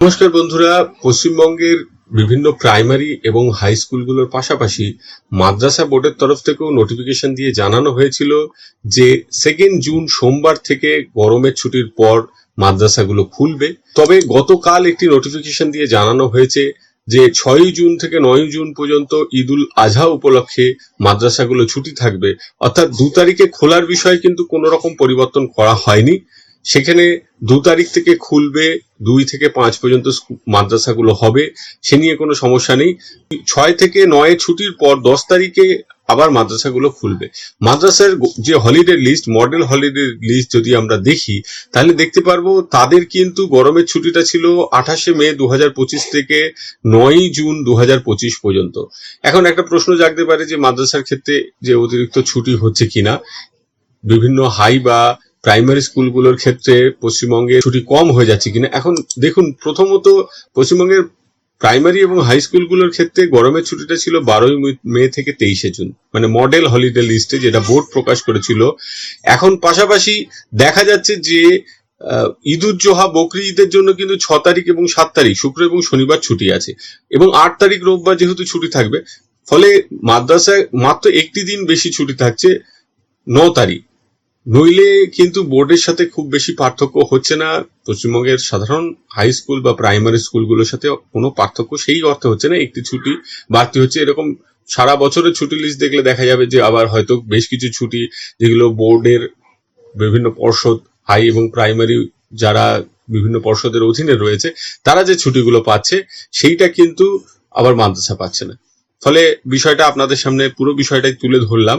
নমস্কার বন্ধুরা, পশ্চিমবঙ্গের বিভিন্ন প্রাইমারি এবং হাই স্কুলগুলোর পাশাপাশি মাদ্রাসা বোর্ডের তরফ থেকেও নোটিফিকেশন দিয়ে জানানো হয়েছিল যে সেকেন্ড জুন সোমবার থেকে গরমের ছুটির পর মাদ্রাসাগুলো খুলবে। তবে গতকাল একটি নোটিফিকেশন দিয়ে জানানো হয়েছে যে ছয়ই জুন থেকে নয় জুন পর্যন্ত ঈদুল আজহা উপলক্ষে মাদ্রাসাগুলো ছুটি থাকবে। অর্থাৎ দু তারিখে খোলার বিষয়ে কিন্তু কোনো রকম পরিবর্তন করা হয়নি। সেখানে দু তারিখ থেকে খুলবে, দুই থেকে পাঁচ পর্যন্ত মাদ্রাসাগুলো হবে, সে নিয়ে কোনো সমস্যা নেই। ছয় থেকে নয় ছুটির পর দশ তারিখে আবার মাদ্রাসাগুলো খুলবে। মাদ্রাসার যে holiday list model holiday list যদি আমরা দেখি, তাহলে দেখতে পারব তাদের কিন্তু গরমের ছুটিটা ছিল আঠাশে মে দু থেকে নয়ই জুন দু পর্যন্ত। এখন একটা প্রশ্ন জাগতে পারে যে মাদ্রাসার ক্ষেত্রে যে অতিরিক্ত ছুটি হচ্ছে কিনা, বিভিন্ন হাই বা প্রাইমারি স্কুলগুলোর ক্ষেত্রে পশ্চিমবঙ্গে ছুটি কম হয়ে যাচ্ছে কিনা? এখন দেখুন, প্রথমত পশ্চিমবঙ্গের প্রাইমারি এবং হাই স্কুলগুলোর ক্ষেত্রে গরমের ছুটিটা ছিল বারোই মে থেকে তেইশে জুন মানে মডেল হলিডে লিস্টে যেটা বোর্ড প্রকাশ করেছিল। এখন পাশাপাশি দেখা যাচ্ছে যে ঈদুজ্জোহা বকরি ঈদের জন্য কিন্তু ছ তারিখ এবং সাত তারিখ, শুক্র এবং শনিবার ছুটি আছে এবং আট তারিখ রোববার যেহেতু ছুটি থাকবে, ফলে মাদ্রাসায় মাত্র একটি দিন বেশি ছুটি থাকছে ন তারিখ। নইলে কিন্তু বোর্ডের সাথে খুব বেশি পার্থক্য হচ্ছে না। পশ্চিমবঙ্গের সাধারণ হাই স্কুল বা প্রাইমারি স্কুলগুলোর সাথে কোনো পার্থক্য সেই অর্থে হচ্ছে না। একটি ছুটি, বাড়তি হচ্ছে এরকম সারা বছরের ছুটি লিস্ট দেখলে দেখা যাবে যে আবার হয়তো বেশ কিছু ছুটি যেগুলো বোর্ডের বিভিন্ন পর্ষদ হাই এবং প্রাইমারি যারা বিভিন্ন পর্ষদের অধীনে রয়েছে, তারা যে ছুটিগুলো পাচ্ছে, সেইটা কিন্তু আবার মাদ্রাসা পাচ্ছে না। ফলে বিষয়টা আপনাদের সামনে পুরো বিষয়টাই তুলে ধরলাম।